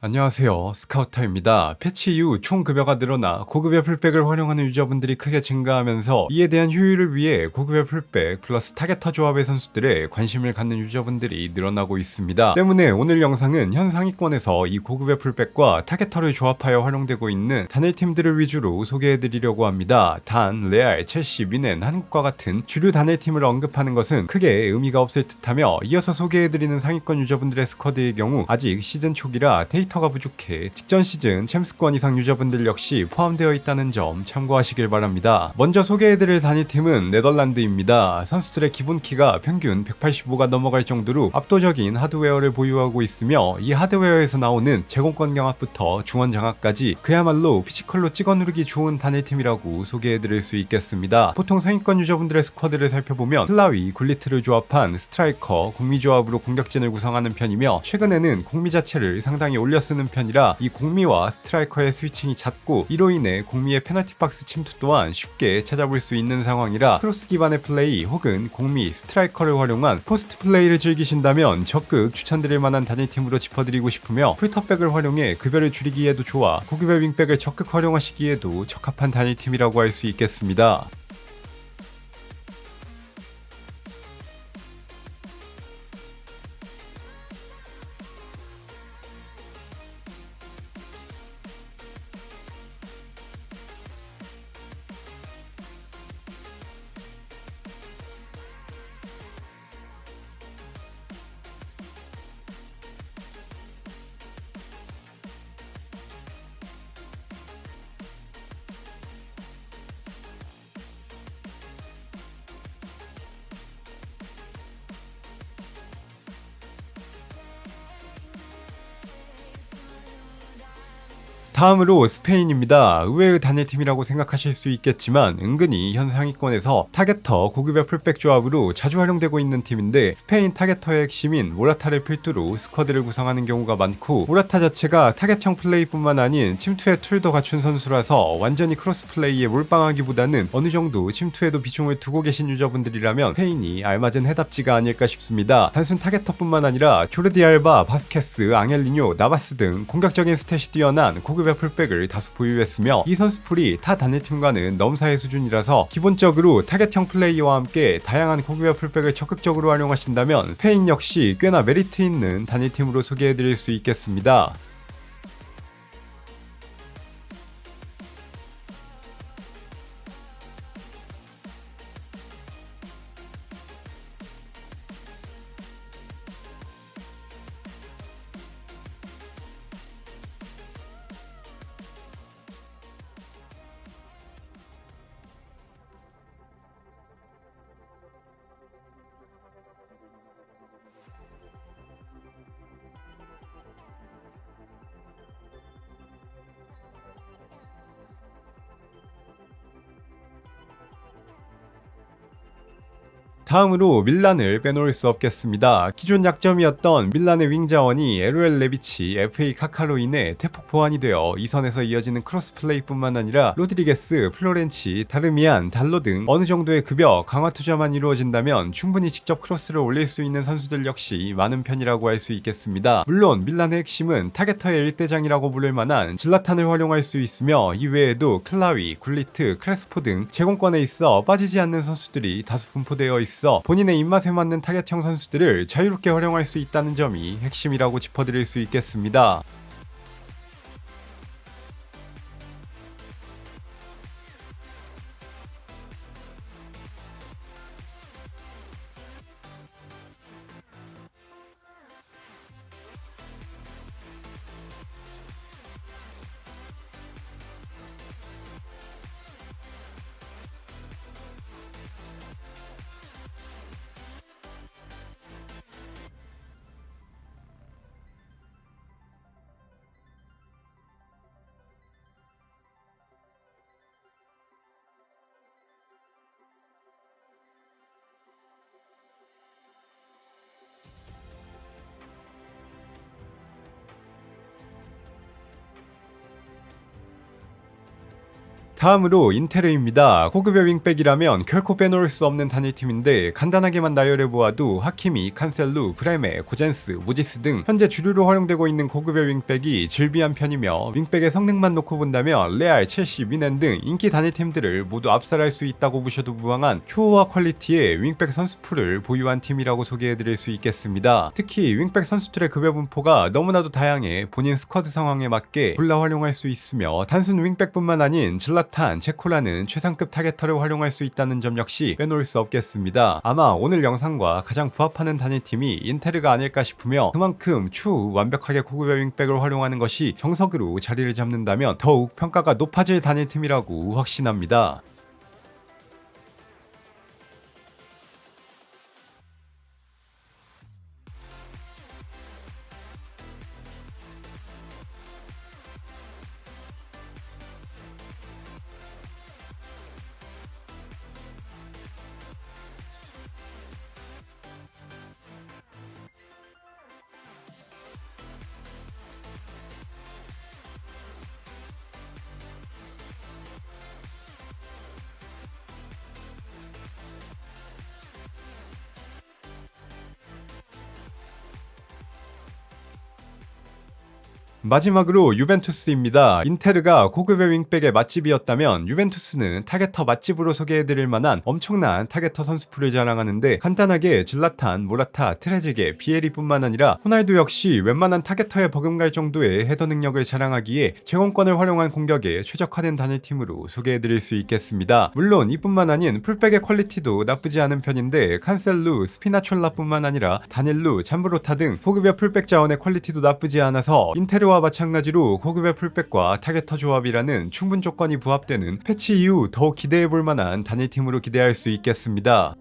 안녕하세요. 스카우터입니다. 패치 이후 총 급여가 늘어나 고급여 풀백을 활용하는 유저분들이 크게 증가하면서 이에 대한 효율을 위해 고급여 풀백 플러스 타겟터 조합의 선수들에 관심을 갖는 유저분들이 늘어나고 있습니다. 때문에 오늘 영상은 현 상위권에서 이 고급여 풀백과 타겟터를 조합하여 활용되고 있는 단일 팀들을 위주로 소개해드리려고 합니다. 단, 레알, 첼시, 미넨, 한국과 같은 주류 단일 팀을 언급하는 것은 크게 의미가 없을 듯하며 이어서 소개해드리는 상위권 유저분들의 스쿼드의 경우 아직 시즌 초기라 데이터 데이터가 부족해 직전 시즌 챔스권 이상 유저분들 역시 포함되어 있다는 점 참고하시길 바랍니다. 먼저 소개해드릴 단일팀은 네덜란드입니다. 선수들의 기본 키가 평균 185가 넘어갈 정도로 압도적인 하드웨어를 보유하고 있으며 이 하드웨어에서 나오는 제공권 강압부터 중원 장악까지 그야말로 피지컬로 찍어 누르기 좋은 단일팀이라고 소개해드릴 수 있겠습니다. 보통 상위권 유저분들의 스쿼드를 살펴보면 플라위, 굴리트를 조합한 스트라이커, 공미 조합으로 공격진을 구성하는 편이며 최근에는 공미 자체를 상당히 올려 올려 쓰는 편이라 이 공미와 스트라이커의 스위칭이 잦고 이로 인해 공미의 페널티 박스 침투 또한 쉽게 찾아볼 수 있는 상황이라 크로스 기반의 플레이 혹은 공미, 스트라이커를 활용한 포스트 플레이를 즐기신다면 적극 추천드릴 만한 단일팀으로 짚어드리고 싶으며 풀터백을 활용해 급여를 줄이기에도 좋아 고급여 윙백을 적극 활용하시기에도 적합한 단일팀이라고 할 수 있겠습니다. 다음으로 스페인입니다. 의외의 단일팀이라고 생각하실 수 있겠지만 은근히 현 상위권에서 타겟터 고급의 풀백 조합으로 자주 활용되고 있는 팀인데 스페인 타겟터의 핵심인 모라타를 필두로 스쿼드를 구성하는 경우가 많고 모라타 자체가 타겟형 플레이뿐만 아닌 침투의 툴도 갖춘 선수라서 완전히 크로스 플레이에 몰빵하기보다는 어느 정도 침투에도 비중을 두고 계신 유저분들이라면 스페인이 알맞은 해답지가 아닐까 싶습니다. 단순 타겟터뿐만 아니라 조르디 알바, 바스케스, 앙헬리뇨, 나바스 등 공격적인 스탯이 뛰어난 고급 의 풀백을 다수 보유했으며 이 선수풀이 타 단일팀과는 넘사의 수준이라서 기본적으로 타겟형 플레이와 함께 다양한 고급의 풀백을 적극적으로 활용하신다면 스페인 역시 꽤나 메리트 있는 단일팀으로 소개해드릴 수 있겠습니다. 다음으로 밀란을 빼놓을 수 없겠습니다. 기존 약점이었던 밀란의 윙 자원이 에루엘 레비치, FA 카카로 인해 대폭 보완이 되어 이 선에서 이어지는 크로스 플레이뿐만 아니라 로드리게스, 플로렌치, 다르미안, 달로 등 어느 정도의 급여 강화 투자만 이루어진다면 충분히 직접 크로스를 올릴 수 있는 선수들 역시 많은 편이라고 할 수 있겠습니다. 물론 밀란의 핵심은 타겟터의 일대장이라고 부를 만한 질라탄을 활용할 수 있으며 이외에도 클라위, 굴리트, 크레스포 등 제공권에 있어 빠지지 않는 선수들이 다수 분포되어 있어 있어 본인의 입맛에 맞는 타겟형 선수들을 자유롭게 활용할 수 있다는 점이 핵심이라고 짚어드릴 수 있겠습니다. 다음으로 인테르입니다. 고급의 윙백이라면 결코 빼놓을 수 없는 단일팀인데 간단하게만 나열해 보아도 하키미, 칸셀루, 브레메, 고젠스, 모지스 등 현재 주류로 활용되고 있는 고급의 윙백이 즐비한 편이며 윙백의 성능만 놓고 본다면 레알, 첼시, 미넨 등 인기 단일팀들을 모두 압살할 수 있다고 보셔도 무방한 효와 퀄리티의 윙백 선수풀을 보유한 팀이라고 소개해드릴 수 있겠습니다. 특히 윙백 선수들의 급여 분포가 너무나도 다양해 본인 스쿼드 상황에 맞게 골라 활용할 수 있으며 단순 윙백뿐만 아닌 질라 탄, 제코라는 최상급 타겟터를 활용할 수 있다는 점 역시 빼놓을 수 없겠습니다. 아마 오늘 영상과 가장 부합하는 단일팀이 인테르가 아닐까 싶으며 그만큼 추후 완벽하게 고급의 윙백을 활용하는 것이 정석으로 자리를 잡는다면 더욱 평가가 높아질 단일팀이라고 확신합니다. 마지막으로 유벤투스입니다. 인테르가 고급의 윙백의 맛집이었다면 유벤투스는 타겟터 맛집으로 소개해드릴 만한 엄청난 타겟터 선수풀을 자랑하는데 간단하게 질라탄, 모라타, 트레제게, 비에리뿐만 아니라 호날두 역시 웬만한 타겟터에 버금갈 정도의 헤더 능력을 자랑하기에 제공권을 활용한 공격에 최적화된 단일팀으로 소개해드릴 수 있겠습니다. 물론 이뿐만 아닌 풀백의 퀄리티도 나쁘지 않은 편인데 칸셀루, 스피나촐라뿐만 아니라 다닐루, 잠브로타 등 고급의 풀백 자원의 퀄리티도 나쁘지 않아서 인테르와 마찬가지로 고급의 풀백과 타겟터 조합이라는 충분 조건이 부합되는 패치 이후 더욱 기대해볼 만한 단일팀으로 기대할 수 있겠습니다.